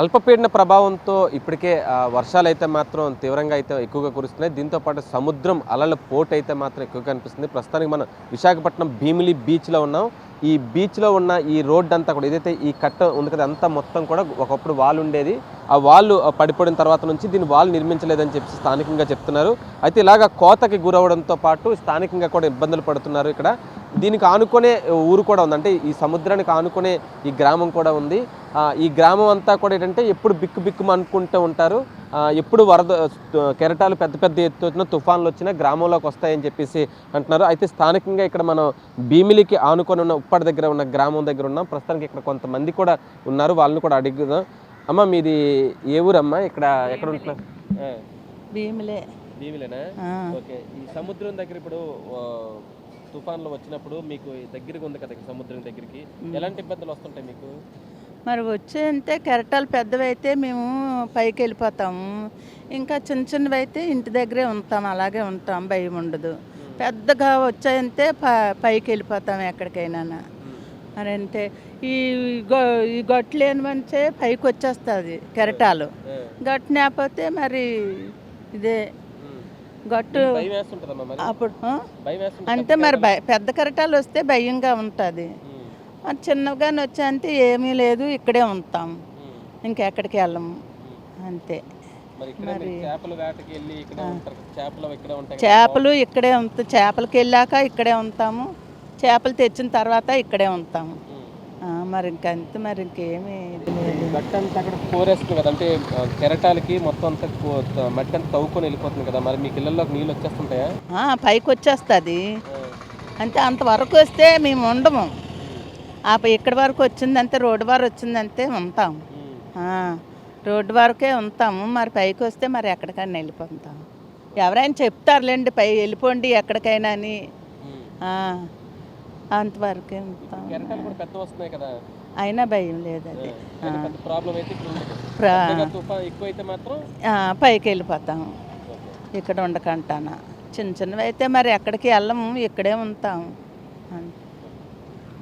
అల్పపీడన ప్రభావంతో ఇప్పటికే వర్షాలు అయితే మాత్రం తీవ్రంగా అయితే ఎక్కువగా కురుస్తున్నాయి. దీంతో పాటు సముద్రం అలల పోటు అయితే మాత్రం ఎక్కువగా కనిపిస్తుంది. ప్రస్తుతానికి మనం విశాఖపట్నం భీమిలి బీచ్లో ఉన్నాం. ఈ బీచ్లో ఉన్న ఈ రోడ్డు అంతా కూడా ఏదైతే ఈ కట్ట ఉంది కదా అంతా మొత్తం కూడా ఒకప్పుడు వాల్ ఉండేది. ఆ వాళ్ళు పడిపోయిన తర్వాత నుంచి దీన్ని వాల్ నిర్మించలేదని చెప్పి స్థానికంగా చెప్తున్నారు. అయితే ఇలాగ కోతకి గురవడంతో పాటు స్థానికంగా కూడా ఇబ్బందులు పడుతున్నారు ఇక్కడ. దీనికి ఆనుకునే ఊరు కూడా ఉంది. అంటే ఈ సముద్రానికి ఆనుకునే ఈ గ్రామం కూడా ఉంది. ఈ గ్రామం అంతా కూడా ఏంటంటే ఎప్పుడు బిక్కు బిక్కు అనుకుంటూ ఉంటారు. ఎప్పుడు వరద కెరటాలు పెద్ద పెద్ద ఎత్తున తుఫాన్లు వచ్చినా గ్రామంలోకి వస్తాయని చెప్పేసి అంటున్నారు. అయితే స్థానికంగా ఇక్కడ మనం భీమిలికి ఆనుకొని ఉన్న ఉప్పటి దగ్గర ఉన్న గ్రామం దగ్గర ఉన్నాం. ప్రస్తుతానికి ఇక్కడ కొంతమంది కూడా ఉన్నారు. వాళ్ళని కూడా అడుగుదాం. అమ్మ మీది ఏ ఊరమ్మా? ఇక్కడ ఎక్కడ ఉంటున్నారు? భీములే. భీమిలేనా. ఓకే. ఈ సముద్రం దగ్గర ఇప్పుడు తుఫాన్లు వచ్చినప్పుడు మీకు దగ్గరగా ఉంది కదా సముద్రం దగ్గరికి. ఎలాంటి ఇబ్బందులు వస్తుంటాయి మీకు? మరి వచ్చేంటే కెరటాలు పెద్దవి అయితే మేము పైకి వెళ్ళిపోతాము. ఇంకా చిన్న చిన్నవి అయితే ఇంటి దగ్గరే ఉంటాం అలాగే ఉంటాం భయం ఉండదు. పెద్దగా వచ్చాయంటే ప పైకి వెళ్ళిపోతాం ఎక్కడికైనా మరి అంటే ఈ గొ ఈ గొట్లు ఏమంటే పైకి వచ్చేస్తుంది కెరటాలు. గట్టు లేకపోతే మరి ఇదే. గట్టు అప్పుడు అంటే మరి భయ- పెద్ద కెరటాలు వస్తే భయంగా ఉంటుంది. మరి చిన్నగానే వచ్చాయంటే ఏమీ లేదు ఇక్కడే ఉంటాం. ఇంకెక్కడికి వెళ్ళము అంతే. మరి చేపల ఇక్కడ ఉంటాయి చేపలకి వెళ్ళాక ఇక్కడే ఉంటాము. చేపలు తెచ్చిన తర్వాత ఇక్కడే ఉంటాము. మరి ఇంకంతే మరి ఇంకేమీ అంటే కెరటాలకి మొత్తం అంతా మట్టి అంతా తవ్వుకొని వెళ్ళిపోతుంది కదా మరి మీకు ఇళ్ళల్లోకి నీళ్ళు వచ్చేస్తుంటాయా? పైకి వచ్చేస్తుంది. అంటే అంతవరకు వస్తే మేము ఉండము. ఆ ఇక్కడి వరకు వచ్చిందంటే రోడ్డు వారు వచ్చిందంటే ఉంటాం. రోడ్డు వరకే ఉంటాము. మరి పైకి వస్తే మరి ఎక్కడికైనా వెళ్ళిపోతాం. ఎవరైనా చెప్తారులేండి పై వెళ్ళిపోండి ఎక్కడికైనా అని. అంతవరకే ఉంటాం. అయినా భయం లేదు అది. పైకి వెళ్ళిపోతాం. ఇక్కడ ఉండకంటానా. చిన్న చిన్నవి అయితే మరి ఎక్కడికి వెళ్ళము ఇక్కడే ఉంటాం. అంతే.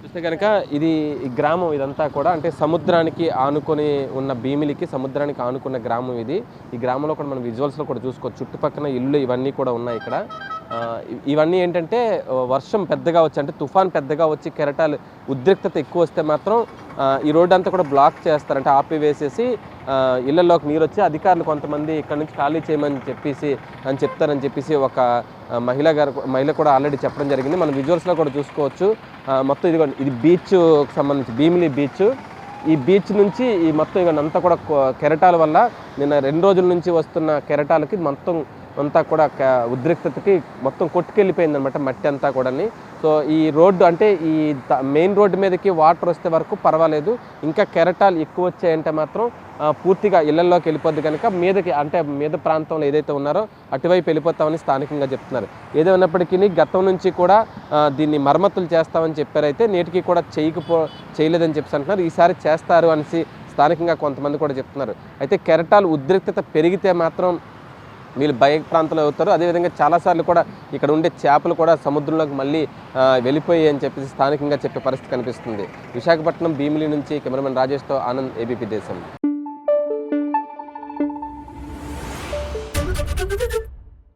చూస్తే కనుక ఇది ఈ గ్రామం ఇదంతా కూడా అంటే సముద్రానికి ఆనుకొని ఉన్న భీమిలికి సముద్రానికి ఆనుకున్న గ్రామం ఇది. ఈ గ్రామంలో కూడా మనం విజువల్స్లో కూడా చూసుకోవచ్చు. చుట్టుపక్కల ఇల్లు ఇవన్నీ కూడా ఉన్నాయి ఇక్కడ. ఇవన్నీ ఏంటంటే వర్షం పెద్దగా వచ్చి అంటే తుఫాన్ పెద్దగా వచ్చి కెరటాలు ఉద్రిక్తత ఎక్కువ వస్తే మాత్రం ఈ రోడ్డు అంతా కూడా బ్లాక్ చేస్తారంటే ఆపివేసేసి ఇళ్ళలోకి నీరు వచ్చి అధికారులు కొంతమంది ఇక్కడ నుంచి ఖాళీ చేయమని చెప్పేసి అని చెప్తారని చెప్పేసి ఒక మహిళ గారు మహిళ కూడా ఆల్రెడీ చెప్పడం జరిగింది. మనం విజువల్స్లో కూడా చూసుకోవచ్చు. మొత్తం ఇదిగోండి ఇది బీచ్ సంబంధించి భీమిలి బీచ్. ఈ బీచ్ నుంచి ఈ మొత్తం ఇక అంతా కూడా కెరటాల వల్ల నిన్న రెండు రోజుల నుంచి వస్తున్న కెరటాలకి మొత్తం అంతా కూడా ఉద్రిక్తతకి మొత్తం కొట్టుకెళ్ళిపోయింది అనమాట మట్టి అంతా కూడాని. సో ఈ రోడ్డు అంటే ఈ మెయిన్ రోడ్డు మీదకి వాటర్ వస్తే వరకు పర్వాలేదు. ఇంకా కెరటాలు ఎక్కువ వచ్చాయంటే మాత్రం పూర్తిగా ఇళ్ళలోకి వెళ్ళిపోద్ది కనుక మీదకి అంటే మీద ప్రాంతంలో ఏదైతే ఉన్నారో అటువైపు వెళ్ళిపోతామని స్థానికంగా చెప్తున్నారు. ఏదేమైనప్పటికీ గతం నుంచి కూడా దీన్ని మరమ్మతులు చేస్తామని చెప్పారైతే నేటికి కూడా చేయకపో చేయలేదని చెప్పి అంటున్నారు. ఈసారి చేస్తారు అనేసి స్థానికంగా కొంతమంది కూడా చెప్తున్నారు. అయితే కెరటాలు ఉద్రిక్తత పెరిగితే మాత్రం వీళ్ళు భయ ప్రాంతంలో అవుతారు. అదేవిధంగా చాలాసార్లు కూడా ఇక్కడ ఉండే చేపలు కూడా సముద్రంలోకి మళ్ళీ వెళ్ళిపోయాయి అని చెప్పేసి స్థానికంగా చెప్పే పరిస్థితి కనిపిస్తుంది. విశాఖపట్నం భీమిలి నుంచి కెమెరామెన్ రాజేష్తో ఆనంద్ ఏబీపీ దేశం.